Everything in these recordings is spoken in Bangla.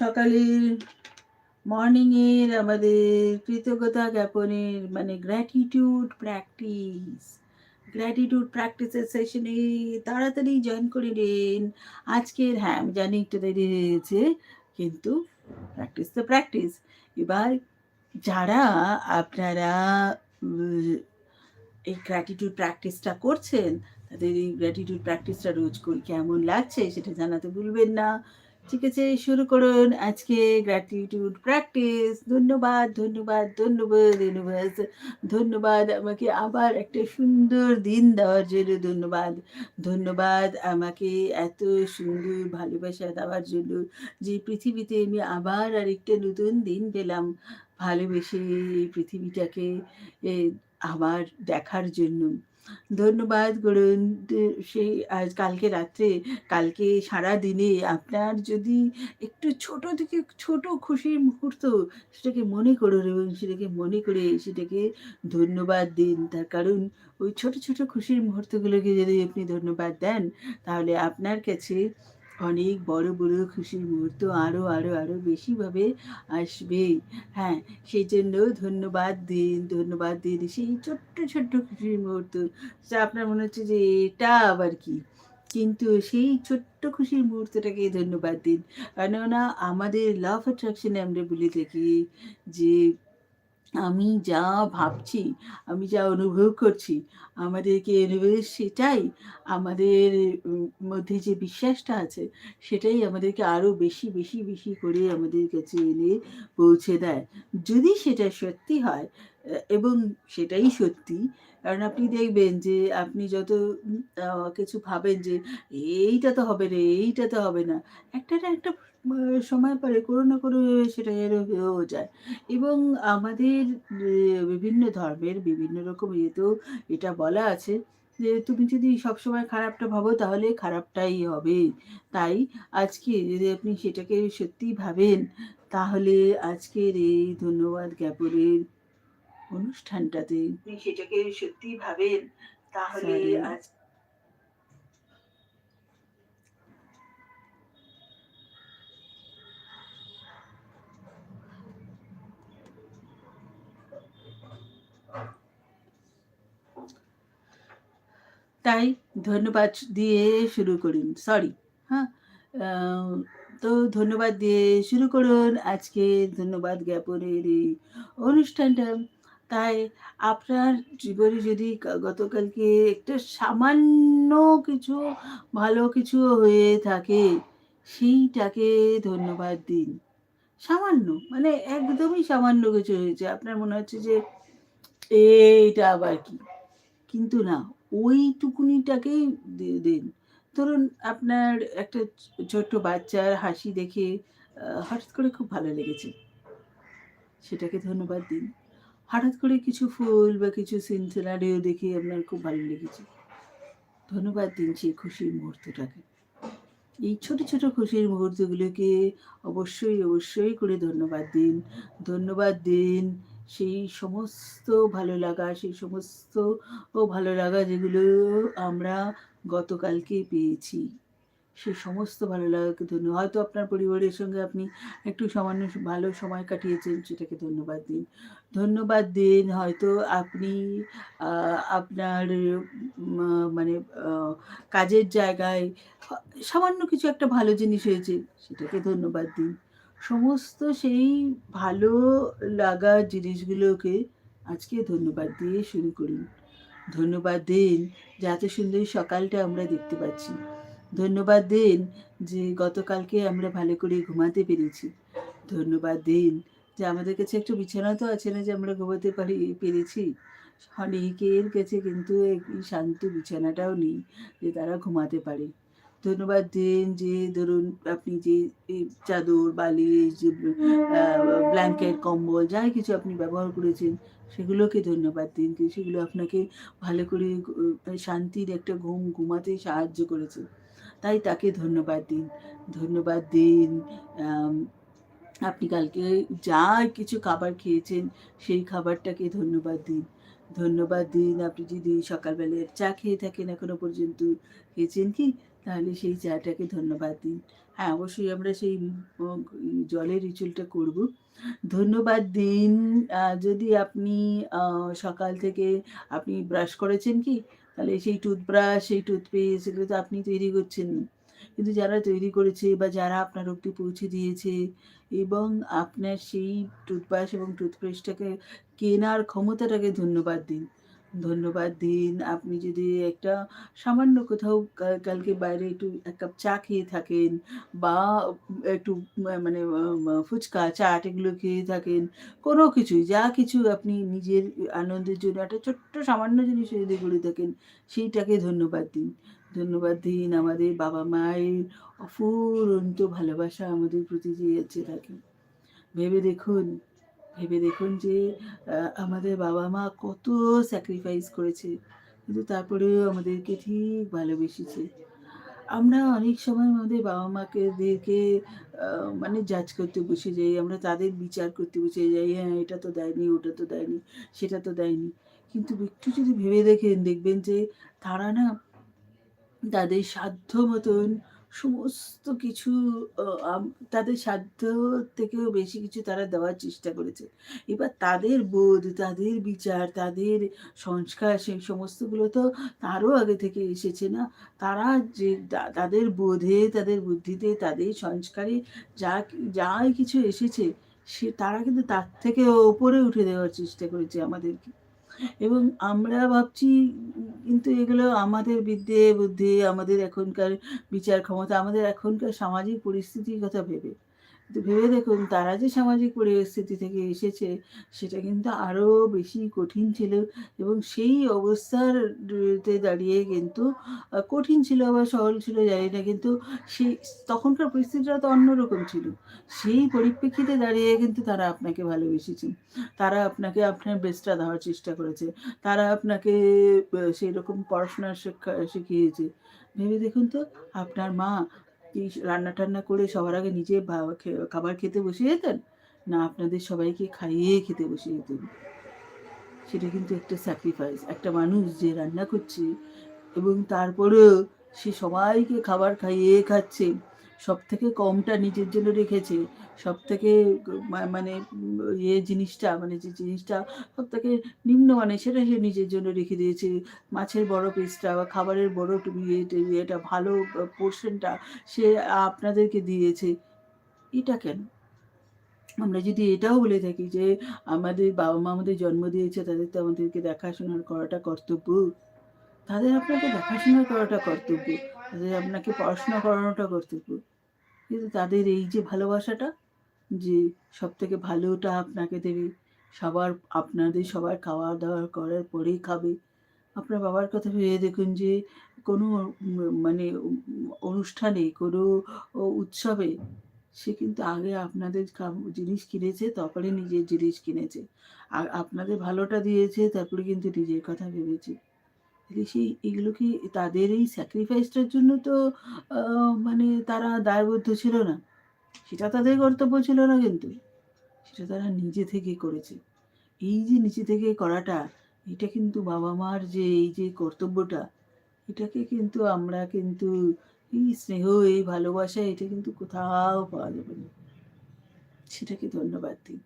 সকালের মর্নিংয়ের আমাদের কৃতজ্ঞতা জ্ঞাপনের মানে গ্র্যাটিটিউড প্র্যাকটিস গ্র্যাটিটিউড প্র্যাকটিসের সেশনে তাড়াতাড়ি জয়েন করে নিন। আজকের হ্যাঁ আমি জানি একটু দেরি হয়েছে, কিন্তু প্র্যাকটিস তো প্র্যাকটিস এবার যারা আপনারা এই গ্র্যাটিটিউড প্র্যাকটিসটা করছেন, তাদের এই গ্র্যাটিটিউড প্র্যাকটিসটা রোজ করি। কেমন লাগছে সেটা জানাতে ভুলবেন না। ঠিক আছে শুরু করুন। আজকে গ্র্যাটিটিউড প্র্যাকটিস ধন্যবাদ ধন্যবাদ ধন্যবাদ ইউনিভার্স ধন্যবাদ আমাকে আবার একটা সুন্দর দিন দেওয়ার জন্য ধন্যবাদ। ধন্যবাদ আমাকে এত সুন্দর ভালোবাসা দেওয়ার জন্য যে পৃথিবীতে আমি আবার আরেকটা নতুন দিন পেলাম। ভালোবেসে এই পৃথিবীটাকে আবার দেখার জন্য। ধন্যবাদ সেই আজ কালকে রাত্রে, কালকে সারা দিনে আপনার যদি একটু ছোট থেকে ছোট খুশির মুহূর্ত সেটাকে মনে করুন এবং সেটাকে মনে করে সেটাকে ধন্যবাদ দিন। তার কারণ ওই ছোট ছোট খুশির মুহূর্তগুলোকে যদি আপনি ধন্যবাদ দেন, তাহলে আপনার কাছে অনেক বড় বড় খুশির মুহূর্ত আরও আরও আরও বেশিভাবে আসবে। হ্যাঁ সেই জন্য ধন্যবাদ দিন ধন্যবাদ দিন সেই ছোট্ট ছোট্ট খুশির মুহূর্ত। যা আপনার মনে হচ্ছে যে এটা আবার কি? কিন্তু সেই ছোট্ট খুশির মুহূর্তটাকে ধন্যবাদ দিন। কেননা আমাদের লাভ অ্যাট্রাকশনে আমরা বলে থাকি যে আমি যা ভাবছি, আমি যা অনুভব করছি, আমাদেরকে ইউনিভার্স সেটাই আমাদের মধ্যে যে বিশ্বাসটা আছে, সেটাই আমাদেরকে আরও বেশি বেশি বেশি করে আমাদের কাছে এনে পৌঁছে দেয়। যদি সেটা সত্যি হয় এবং সেটাই সত্যি, কারণ আপনি দেখবেন যে আপনি যত কিছু ভাবেন যে, এইটা তো হবে রে এইটা তো হবে না, একটা না একটা সময় পরে কোনো না কোনো সেটা যেন হয়েও যায় এবং আমাদের বিভিন্ন ধর্মের বিভিন্ন রকম ইয়েতেও এটা বলা আছে যে তুমি যদি সবসময় খারাপটা ভাবো তাহলে খারাপটাই হবে তাই আজকে যদি আপনি সেটাকে সত্যি ভাবেন তাহলে আজকের এই ধন্যবাদ জ্ঞাপনের অনুষ্ঠানটাতে আপনি সেটাকে সত্যি ভাবেন তাহলে. আজ তাই ধন্যবাদ দিয়ে শুরু করুন সরি হ্যাঁ তো ধন্যবাদ দিয়ে শুরু করুন, আজকে ধন্যবাদ জ্ঞাপনের এই অনুষ্ঠানটা। তাই আপনার জীবনে যদি গতকালকে একটা সামান্য কিছু ভালো কিছু হয়ে থাকে, সেইটাকে ধন্যবাদ দিন। সামান্য মানে একদমই সামান্য কিছু হয়েছে। আপনার মনে হচ্ছে যে এইটা আবার কি? কিন্তু না ওইটুকুনিটাকেই দিন। ধরুন আপনার একটা ছোট্ট বাচ্চার হাসি দেখে হঠাৎ করে খুব ভালো লেগেছে। সেটাকে ধন্যবাদ দিন। হঠাৎ করে কিছু ফুল বা কিছু সিন সিনারিও দেখে আপনার খুব ভালো লেগেছে। ধন্যবাদ দিন সেই খুশির মুহূর্তটাকে। এই ছোট ছোট খুশির মুহূর্তগুলোকে অবশ্যই অবশ্যই করে ধন্যবাদ দিন। ধন্যবাদ দিন। সেই সমস্ত ভালো লাগা, সেই সমস্ত ভালো লাগা যেগুলো আমরা গতকালকে পেয়েছি। সেই সমস্ত ভালো লাগাকে ধন্যবাদ হয়তো আপনার পরিবারের সঙ্গে আপনি একটু সামান্য ভালো সময় কাটিয়েছেন, সেটাকে ধন্যবাদ দিন। ধন্যবাদ দিন হয়তো আপনি আপনার মানে কাজের জায়গায় সামান্য কিছু একটা ভালো জিনিস হয়েছে, সেটাকে ধন্যবাদ দিন। সমস্ত সেই ভালো লাগা জিনিসগুলোকে আজকে ধন্যবাদ দিয়ে শুরু করুন ধন্যবাদ দিন যে এত সুন্দর সকালটা আমরা দেখতে পাচ্ছি। ধন্যবাদ দিন যে গতকালকে আমরা ভালো করে ঘুমাতে পেরেছি। ধন্যবাদ দিন যে আমাদের কাছে একটু বিছানা তো আছে না যে আমরা ঘুমাতে পারি, পেরেছি। অনেকের কাছে কিন্তু এই শান্ত বিছানাটাও নেই যে তারা ঘুমাতে পারে। ধন্যবাদ দিন যে ধরুন আপনি যে চাদর বালিশ যে ব্ল্যাঙ্কেট কম্বল যাই কিছু আপনি ব্যবহার করেছেন সেগুলোকে ধন্যবাদ দিন যে সেগুলো আপনাকে ভালো করে আহ, শান্তির একটা ঘুম ঘুমাতে সাহায্য করেছে। তাই তাকে ধন্যবাদ দিন। ধন্যবাদ দিন আপনি কালকে যা কিছু খাবার খেয়েছেন সেই খাবারটাকে ধন্যবাদ দিন। ধন্যবাদ দিন আপনি যদি সকালবেলায় চা খেয়ে থাকেন এখনও পর্যন্ত খেয়েছেন কি? তাহলে সেই চাটাকে ধন্যবাদ দিন। হ্যাঁ অবশ্যই আমরা সেই জলের রিচুয়ালটা করব। ধন্যবাদ দিন। যদি আপনি সকাল থেকে আপনি ব্রাশ করেছেন কি? তাহলে সেই টুথব্রাশ, সেই টুথপেস্ট এগুলো তো আপনি তৈরি করছেন। কিন্তু যারা তৈরি করেছে বা যারা আপনার অব্দি পৌঁছে দিয়েছে এবং আপনার সেই টুথব্রাশ এবং টুথপেস্টটাকে কেনার ক্ষমতাটাকে ধন্যবাদ দিন। ধন্যবাদ দিন। আপনি যদি একটা সামান্য কোথাও কালকে বাইরে একটু এক কাপ চা খেয়ে থাকেন বা একটু মানে ফুচকা, চাট এগুলো খেয়ে থাকেন, কোনো কিছুই, যা কিছু আপনি নিজের আনন্দের জন্য একটা ছোট্ট সামান্য জিনিস যদি করে থাকেন, সেইটাকে ধন্যবাদ দিন। ধন্যবাদ দিন আমাদের বাবা মায়ের অফুরন্ত ভালোবাসা আমাদের প্রতি যে আছে থাকে ভেবে দেখুন। ভেবে দেখুন যে আমাদের বাবা মা কত স্যাক্রিফাইস করেছে। কিন্তু তারপরেও আমাদেরকে ঠিক ভালোবেসেছে। আমরা অনেক সময় আমাদের বাবা মাকে দেরকে মানে জাজ করতে বসে যাই, আমরা তাদের বিচার করতে বসে যাই হ্যাঁ এটা তো দেয়নি, ওটা তো দেয়নি, সেটা তো দেয়নি। কিন্তু একটু যদি ভেবে দেখেন, দেখবেন যে তারা না তাদের সাধ্য মতন সমস্ত কিছু তাদের সাধ্য থেকেও বেশি কিছু তারা দেওয়ার চেষ্টা করেছে। এবার তাদের বোধ, তাদের বিচার, তাদের সংস্কার, সেই সমস্তগুলো তো তারও আগে থেকে এসেছে না। তারা যে তাদের বোধে, তাদের বুদ্ধিতে, তাদের সংস্কারে যা যাই কিছু এসেছে, সে, তারা কিন্তু তার থেকে ওপরে উঠে দেওয়ার চেষ্টা করেছে আমাদেরকে। এবং আমরা ভাবছি, কিন্তু এগুলো আমাদের বিদ্যে, বুদ্ধি, আমাদের এখনকার বিচার ক্ষমতা, আমাদের এখনকার সামাজিক পরিস্থিতির কথা ভেবে। ভেবে দেখুন, তারা যে সামাজিক পরিস্থিতি থেকে এসেছে, সেটা কিন্তু আরও বেশি কঠিন ছিল এবং সেই অবস্থার দাঁড়িয়ে কিন্তু কঠিন ছিল বা সহল ছিল, জানি না, কিন্তু সেই তখনকার পরিস্থিতিটা তো অন্যরকম ছিল। সেই পরিপ্রেক্ষিতে দাঁড়িয়ে কিন্তু তারা আপনাকে ভালোবেসেছেন তারা আপনাকে আপনার বেস্টটা দেওয়ার চেষ্টা করেছে। তারা আপনাকে সেই রকম পড়াশোনা শিক্ষা, শিখিয়েছে। ভেবে দেখুন তো, আপনার মা কি রান্না টান্না করে সবার আগে নিজে খাবার খেতে বসে যেতেন না, আপনাদের সবাইকে খাইয়ে খেতে বসে যেতেন সেটা কিন্তু একটা স্যাক্রিফাইস একটা মানুষ যে রান্না করছে এবং তারপরেও সে সবাইকে খাবার খাইয়ে খাচ্ছে। সব থেকে কমটা নিজের জন্য রেখেছে সব থেকে মানে ইয়ে জিনিসটা মানে যে জিনিসটা সব থেকে নিম্নমানের সেটা সে নিজের জন্য রেখে দিয়েছে। মাছের বড় পিসটা বা খাবারের বড় ইয়েটা ইয়েটা, ভালো পোর্শনটা সে আপনাদেরকে দিয়েছে। এটা কেন? আমরা যদি এটাও বলে থাকি যে আমাদের বাবা মা আমাদের জন্ম দিয়েছে, তাদের তো আমাদেরকে দেখাশোনার করাটা কর্তব্য। তাদের আপনাকে দেখাশোনা করাটা কর্তব্য। তাদের আপনাকে পড়াশোনা করানোটা কর্তব্য। কিন্তু তাদের এই যে ভালোবাসাটা, যে সব থেকে ভালোটা আপনাকে দেবে, সবার, আপনাদের সবার খাওয়া দাওয়া করার পরেই খাবে। আপনার বাবার কথা ভেবে দেখুন যে, কোনো মানে অনুষ্ঠানে, কোনো উৎসবে সে কিন্তু আগে আপনাদের জিনিস কিনেছে, তারপরে নিজের জিনিস কিনেছে। আর আপনাদের ভালোটা দিয়েছে, তারপরে কিন্তু নিজের কথা ভেবেছে। সেই এগুলো কি তাদের এই স্যাক্রিফাইসটার জন্য তো মানে তারা দায়বদ্ধ ছিল না? সেটা তাদের কর্তব্য ছিল না কিন্তু। সেটা তারা নিজে থেকে করেছে। এই যে নিজে থেকে করাটা, এটা কিন্তু বাবা মার যে এই যে কর্তব্যটা, এটাকে কিন্তু আমরা কিন্তু এই স্নেহ, এই ভালোবাসা, এটা কিন্তু কোথাও পাওয়া যাবে না। সেটাকে ধন্যবাদ দিন।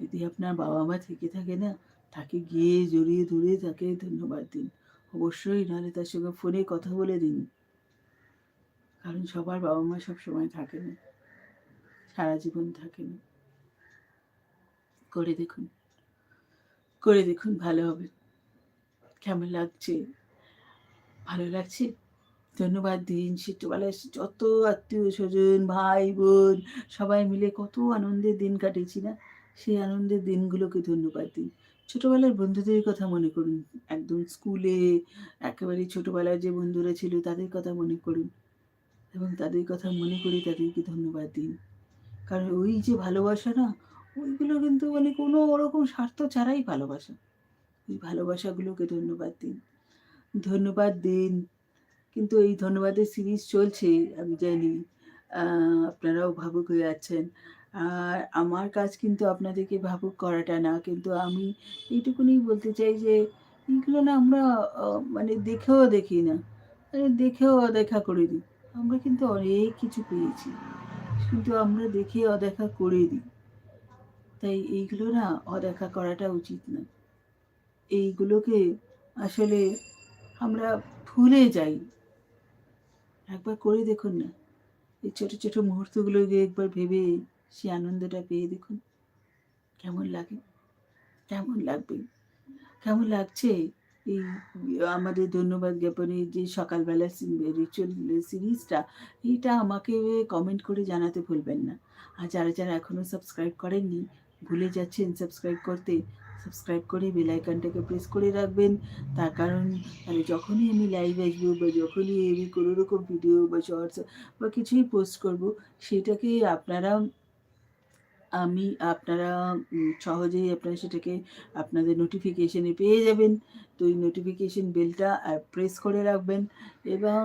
যদি আপনার বাবা মা থেকে থাকে না, তাকে গিয়ে জড়িয়ে ধরে তাকে ধন্যবাদ দিন। অবশ্যই, নাহলে তার সঙ্গে ফোনে কথা বলে দিন। কারণ সবার বাবা মা সব সময় থাকে না সারা জীবন থাকে না করে দেখুন। করে দেখুন ভালো হবে। কেমন লাগছে? ভালো লাগছে? ধন্যবাদ দিন। ছোটবেলায় যত আত্মীয় স্বজন ভাই বোন সবাই মিলে কত আনন্দের দিন কাটিয়েছি না? সেই আনন্দের দিনগুলোকে ধন্যবাদ দিন। ছোটবেলার বন্ধুদের কথা মনে করুন। একদম স্কুলে একেবারে ছোটবেলায় যে বন্ধুরা ছিল তাদের কথা মনে করুন। এবং তাদের কথা মনে করে তাদেরকে ধন্যবাদ দিন। কারণ ওই যে ভালোবাসা না, ওইগুলো কিন্তু মানে কোনো ওরকম স্বার্থ ছাড়াই ভালোবাসা। ওই ভালোবাসাগুলোকে ধন্যবাদ দিন। ধন্যবাদ দিন। কিন্তু এই ধন্যবাদের সিরিজ চলছে, আমি জানি। আপনারাও ভাবুক হয়ে আছেন। আর আমার কাজ কিন্তু আপনাদেরকে ভাবুক করাটা না। কিন্তু আমি এইটুকুনি বলতে চাই যে এইগুলো না আমরা মানে দেখেও দেখি না মানে দেখেও দেখা করে দিই। আমরা কিন্তু অনেক কিছু পেয়েছি। কিন্তু আমরা দেখে অদেখা করে দিই। তাই এইগুলো না অদেখা করাটা উচিত না। এইগুলোকে আসলে আমরা ভুলে যাই। একবার করে দেখুন না। এই ছোটো ছোটো মুহূর্তগুলোকে একবার ভেবে সে আনন্দটা পেয়ে দেখুন। কেমন লাগে? কেমন লাগবে? কেমন লাগছে? এই, আমাদের ধন্যবাদ জ্ঞাপনের যে সকালবেলা রিচুয়াল সিরিজটা এটা আমাকে কমেন্ট করে জানাতে ভুলবেন না। আর যারা যারা এখনও সাবস্ক্রাইব করেননি, ভুলে যাচ্ছেন সাবস্ক্রাইব করতে সাবস্ক্রাইব করে বেল আইকনটাকে প্রেস করে রাখবেন। তার কারণ, তাহলে যখনই আমি লাইভ আসব বা যখনই আমি কোনো রকম ভিডিও বা শর্টস বা কিছুই পোস্ট করব, সেটাকে আপনারা আমি আপনারা সহজেই আপনারা সেটাকে আপনাদের নোটিফিকেশানে পেয়ে যাবেন। তো এই নোটিফিকেশান বেলটা প্রেস করে রাখবেন এবং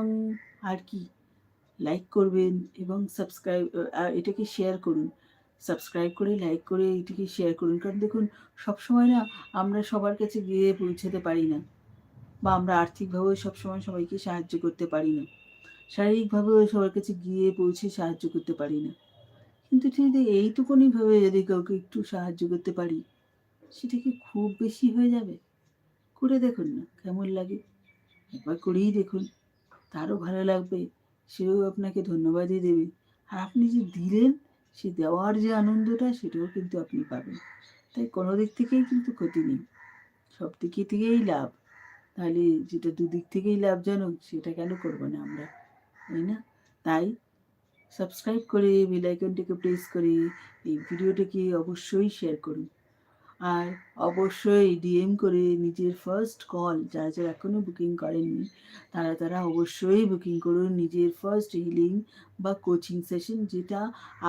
আর কি লাইক করবেন এবং সাবস্ক্রাইব এটাকে শেয়ার করুন। সাবস্ক্রাইব করে লাইক করে এটিকে শেয়ার করুন। কারণ দেখুন, সবসময় না আমরা সবার কাছে গিয়ে পৌঁছাতে পারি না বা আমরা আর্থিকভাবেও সবসময় সবাইকে সাহায্য করতে পারি না। শারীরিকভাবেও সবার কাছে গিয়ে পৌঁছে সাহায্য করতে পারি না। কিন্তু যদি এইটুকুনিভাবে যদি কাউকে একটু সাহায্য করতে পারি, সেটা কি খুব বেশি হয়ে যাবে? করে দেখুন না, কেমন লাগে। একবার করেই দেখুন, তারও ভালো লাগবে, সেও আপনাকে ধন্যবাদই দেবে। আর আপনি যে দিলেন, সে দেওয়ার যে আনন্দটা, সেটাও কিন্তু আপনি পাবেন। তাই কোনো দিক থেকেই কিন্তু ক্ষতি নেই। সব দিকে থেকেই লাভ। তাহলে যেটা দুদিক থেকেই লাভজনক, সেটা কেন করব না আমরা? তাই না? তাই সাবস্ক্রাইব করে বেলাইকনটিকে প্রেস করে এই ভিডিওটাকে অবশ্যই শেয়ার করুন। আর অবশ্যই ডিএম করে নিজের ফার্স্ট কল যারা যারা এখনও বুকিং করেননি, তারা তারা অবশ্যই বুকিং করুন নিজের ফার্স্ট হিলিং বা কোচিং সেশন যেটা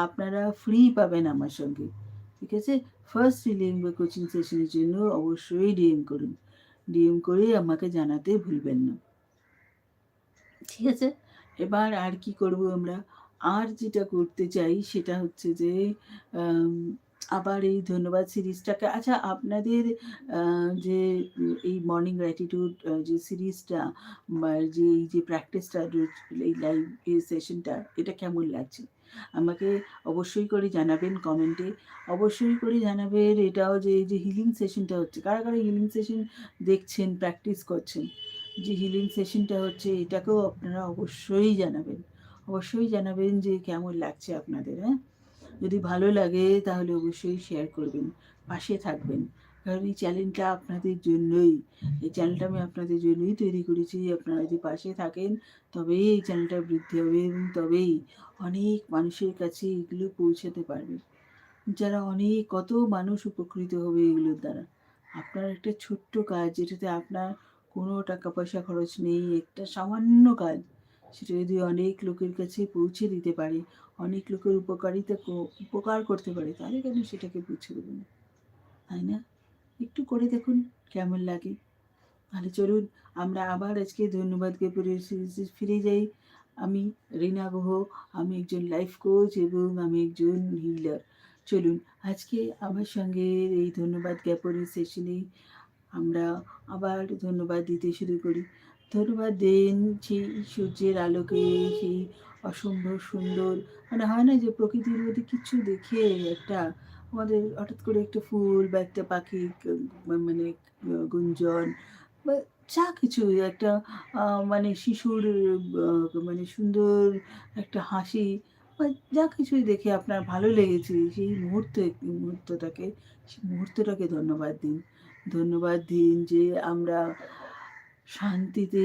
আপনারা ফ্রি পাবেন আমার সঙ্গে। ঠিক আছে? ফার্স্ট হিলিং বা কোচিং সেশনের জন্য অবশ্যই ডিএম করুন। ডিএম করে আমাকে জানাতে ভুলবেন না। ঠিক আছে? এবার আর কি করব আমরা? আর যেটা করতে চাই সেটা হচ্ছে যে আবার এই ধন্যবাদ সিরিজটাকে। আচ্ছা আপনাদের যে, এই মর্নিং গ্র্যাটিটিউড যে সিরিজটা যে, এই যে প্র্যাকটিসটা এই লাইভ সেশনটা, এটা কেমন লাগছে? আমাকে অবশ্যই করে জানাবেন কমেন্টে। অবশ্যই করে জানাবেন এটাও যে, এই যে হিলিং সেশনটা হচ্ছে, কারা কারা হিলিং সেশন দেখছেন প্র্যাকটিস করছেন, যে হিলিং সেশনটা হচ্ছে, এটাকেও আপনারা অবশ্যই জানাবেন। অবশ্যই জানাবেন যে কেমন লাগছে আপনাদের হ্যাঁ? যদি ভালো লাগে তাহলে অবশ্যই শেয়ার করবেন, পাশে থাকবেন। কারণ এই চ্যানেলটা আপনাদের জন্যই, এই চ্যানেলটা আমি আপনাদের জন্যই তৈরি করেছি। আপনারা যদি পাশে থাকেন, তবেই এই চ্যানেলটা বৃদ্ধি হবে এবং তবেই অনেক মানুষের কাছে এগুলো পৌঁছাতে পারবে। যারা অনেক, কত মানুষ উপকৃত হবে এগুলোর দ্বারা। আপনার একটা ছোট্ট কাজ, যেটাতে আপনার কোনো টাকা পয়সা খরচ নেই, একটা সামান্য কাজ। সেটা যদি অনেক লোকের কাছে পৌঁছে দিতে পারে। অনেক লোকের উপকারিতা উপকার করতে পারে। তাহলে কেন সেটাকে পৌঁছে দেবে না? তাই না? একটু করে দেখুন কেমন লাগে। তাহলে চলুন, আমরা আবার আজকে ধন্যবাদ জ্ঞাপনের ফিরে যাই। আমি রিনা গুহ, আমি একজন লাইফ কোচ এবং আমি একজন হিলার চলুন, আজকে আমার সঙ্গে এই ধন্যবাদ জ্ঞাপনের সেশনে আমরা আবার ধন্যবাদ দিতে শুরু করি। ধন্যবাদ দেন সূর্যের আলোকে সেই অসম্ভব সুন্দর। মানে হয় না যে প্রকৃতির মধ্যে কিছু দেখে একটা আমাদের হঠাৎ করে একটা ফুল বা একটা পাখি মানে গুঞ্জন বা যা কিছু একটা মানে শিশুর মানে সুন্দর একটা হাসি বা যা কিছুই দেখে আপনার ভালো লেগেছে, সেই মুহূর্তে, মুহূর্তটাকে, সেই মুহূর্তটাকে ধন্যবাদ দিন। ধন্যবাদ দিন যে আমরা শান্তিতে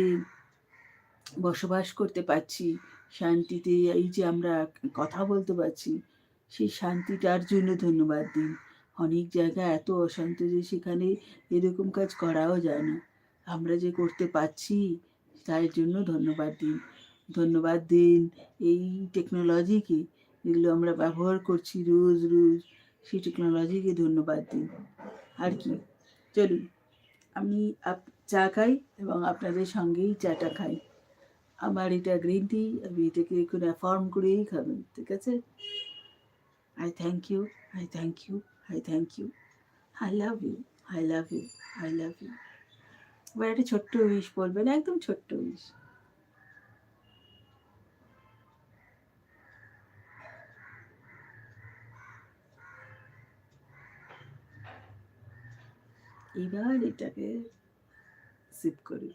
বসবাস করতে পারছি, শান্তিতে এই যে আমরা কথা বলতে পারছি, সেই শান্তিটার জন্য ধন্যবাদ দিন। অনেক জায়গায় এত অশান্ত যে সেখানে এরকম কাজ করাও যায় না। আমরা যে করতে পারছি, তার জন্য ধন্যবাদ দিন। ধন্যবাদ দিন এই টেকনোলজিকে যেগুলো আমরা ব্যবহার করছি রোজ রোজ, সেই টেকনোলজিকে ধন্যবাদ দিন। আর কি? চলুন। আমি চা খাই এবং আপনাদের সঙ্গেই চাটা খাই। আমার এটা গ্রিন টি আমি এটাকে এখন ফর্ম করেই খাবেন, ঠিক আছে? I thank you I thank you I thank you I love you I love you I love you এবার একটা ছোট্ট উইশ বলবেন, একদম ছোট্ট উইশ এবার এটাকে সিপ করুন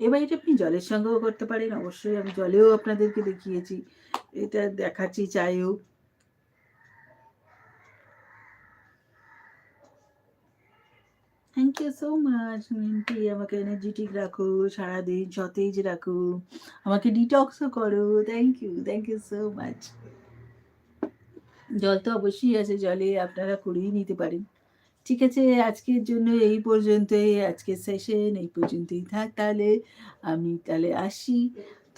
এবার এটা আপনি জলের সঙ্গেও করতে পারেন, অবশ্যই আমি জলেও আপনাদেরকে দেখিয়েছি। এটা দেখাচ্ছি চাইও thank you so much minty আমাকে এনার্জেটিক রাখো, সারাদিন সতেজ রাখো। আমাকে ডিটক্সও করো। Thank you thank you so much জল তো অবশ্যই আছে, জলে আপনারা করেই নিতে পারেন। ঠিক আছে, আজকের জন্য এই পর্যন্তই, আজকের সেশন এই পর্যন্তই থাক তাহলে, আমি তাহলে আসি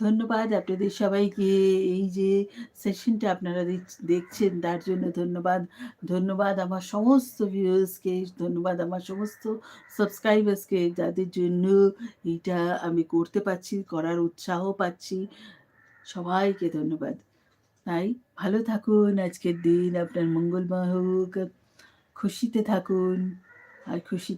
ধন্যবাদ আপনাদের সবাইকে, এই যে সেশনটা আপনারা দেখছেন তার জন্য ধন্যবাদ। ধন্যবাদ আমার সমস্ত ভিউয়ার্সকে ধন্যবাদ আমার সমস্ত সাবস্ক্রাইবার্সকে যাদের জন্য এটা আমি করতে পারছি, করার উৎসাহ পাচ্ছি। সবাইকে ধন্যবাদ। তাই ভালো থাকুন, আজকের দিন আপনার মঙ্গলময় হোক। খুশিতে থাকুন আর খুশিতে